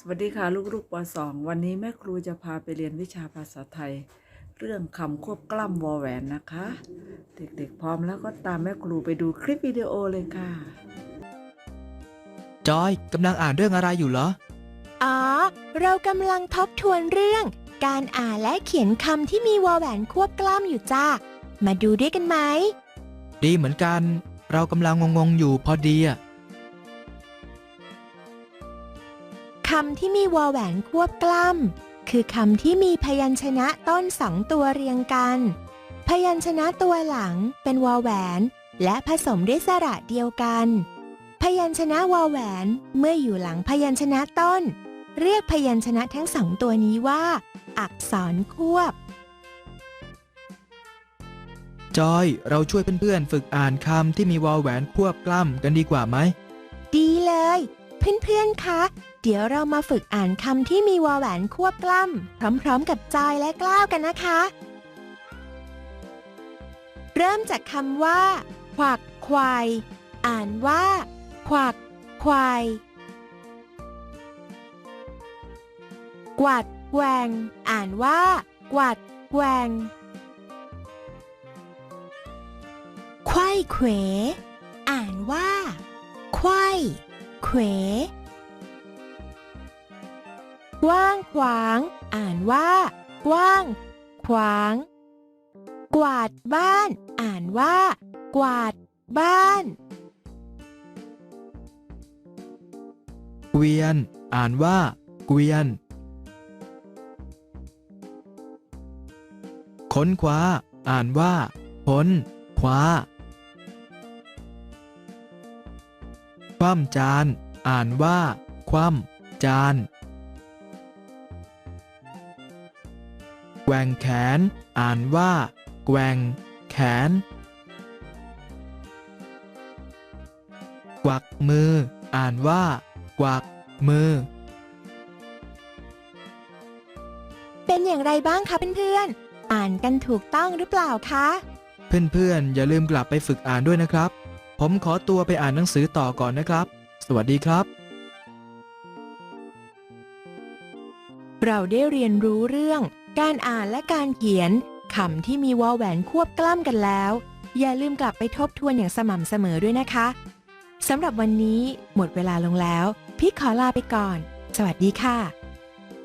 สวัสดีค่ะลูกๆป .2 วันนี้แม่ครูจะพาไปเรียนวิชาภาษาไทย เรื่องคำควบกล้ำวอแหวนนะคะ เด็กๆพร้อมแล้วก็ตามแม่ครูไปดูคลิปวิดีโอเลยค่ะ จอยกำลังอ่านเรื่องอะไรอยู่เหรอ อ๋อ เรากำลังทบทวนเรื่อง การอ่านและเขียนคำที่มีวอแหวนควบกล้ำอยู่จ้า มาดูด้วยกันไหม ดีเหมือนกัน เรากำลังงงๆอยู่พอดีอะำที่มีวอแหวนควบกล้ำคือคำที่มีพยัญชนะต้นสองตัวเรียงกัน พยัญชนะตัวหลังเป็นวอแหวน และผสมด้วยสระเดียวกัน พยัญชนะวอแหวนเมื่ออยู่หลังพยัญชนะต้น เรียกพยัญชนะทั้งสองตัวนี้ว่า อักษรควบ จอย เราช่วยเพื่อนๆฝึกอ่านคำที่มีวอลแหวนควบกล้ำกันดีกว่าไหม ดีเลย เพื่อนๆ คะ เดี๋ยวเรามาฝึกอ่านคำที่มีวอแหวนควบกล้ำพร้อมๆ กับจอยและกล้าวกันนะคะ เริ่มจากคำว่า ขวักควาย อ่านว่า ขวักควายกวัดแวง อ่านว่า กวัดแวงไข้เขว อ่านว่าไข้เขว กว้างขวาง อ่านว่า กว้าง ขวาง กวาดบ้าน อ่านว่า กวาด บ้าน เกวียน อ่านว่า เกวียน ค้นคว้า อ่านว่า ค้น คว้า คว่ำจาน อ่านว่า คว่ำจาน แกว่งแขน อ่านว่า แกว่ง แขน กวักมือ อ่านว่า กวัก มือ เป็นอย่างไรบ้างคะเพื่อนๆ อ่านกันถูกต้องหรือเปล่าคะ เพื่อนๆ อย่าลืมกลับไปฝึกอ่านด้วยนะครับ ผมขอตัวไปอ่านหนังสือต่อก่อนนะครับ สวัสดีครับ เราได้เรียนรู้เรื่อง การอ่านและการเขียนคำที่มีวอแหวนควบกล้ำกันแล้ว อย่าลืมกลับไปทบทวนอย่างสม่ำเสมอด้วยนะคะสำหรับวันนี้หมดเวลาลงแล้ว พี่ขอลาไปก่อน สวัสดีค่ะ